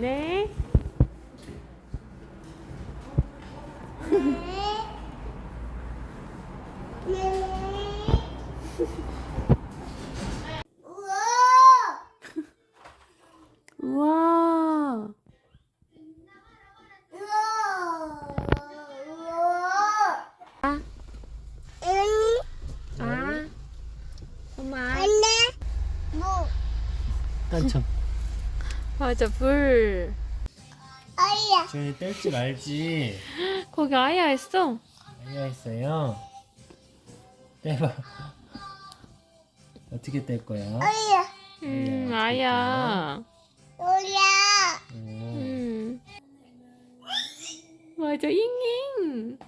네. 우와. 아. 아. 단청 맞아, 불. 저희 뗄 줄 알지? 거기 아야 했어. 아야 있어요. 떼봐. 어떻게 뗄 거야? 음, 아야, 아야. 오. 음. 맞아, 잉잉.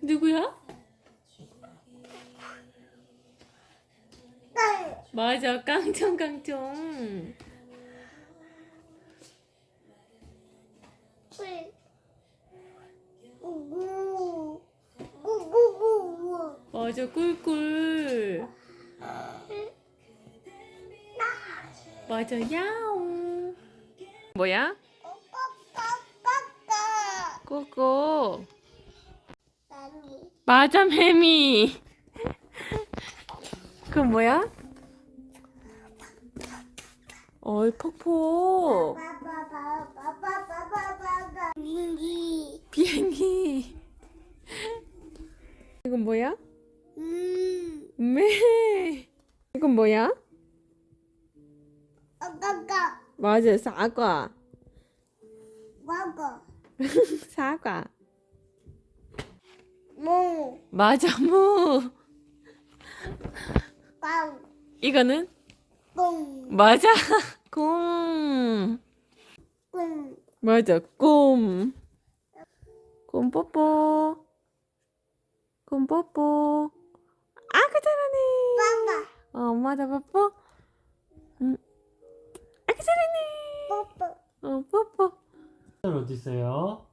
누구야? 맞아, 깡총깡총. 맞아, 꿀꿀. 맞아, 야옹. 뭐야? 꼬꼬. 맞아, 매미. 그건 뭐야? 어이, 폭포. 비행기. 이건 뭐야? 매. 이건 뭐야? 맞아, 사과. 사과. 맞아, 무. 이거는? 맞아, 곰. 맞아, 곰. 곰 뽀뽀. 곰 뽀뽀. 아 그 잘하네. 어, 엄마다 뽀뽀. 응. 아 그 잘하네. 어, 뽀뽀. 하늘 어디 있어요?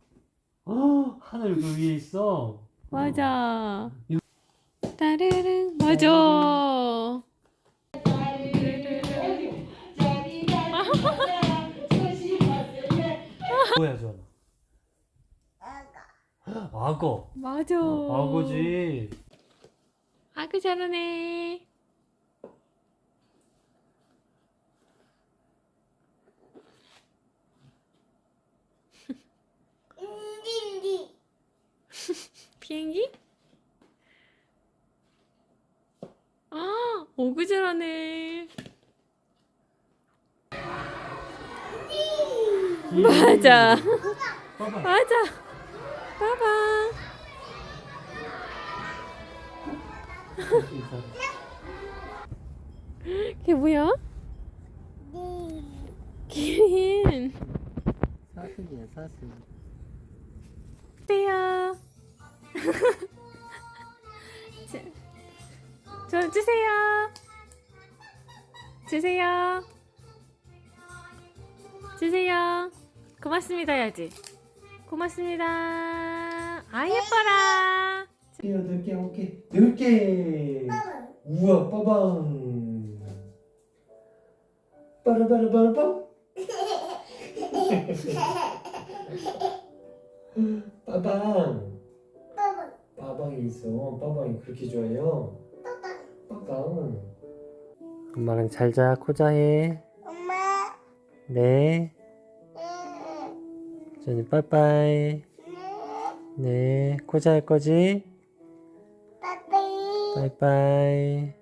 어, 하늘 그 위에 있어. 맞아. 따르릉. 맞아. 뭐야, 저 악어. 맞아. 악어지. 아그 잘하네. 비행기? 아, 오그 잘하네. 맞아. 봐봐. 맞아. 빠방. 그게 뭐야? 기린. 사슴이야, 사슴. 주세요. 저, 저 주세요. 주세요. 주세요. 고맙습니다 해야지. 고맙습니다. 아 예뻐라. 여덟 개, 아홉 개, 열 개. 우와, 빠방. 빠라바라바라밤. 빠방. 빠방이 있어. 빠방이 그렇게 좋아해요. 빠방. 엄마랑 잘 자, 코자해. 엄마, 네. 전이 빠이빠이. 네, 코자 할 거지? 빠이빠이. 빠이빠이.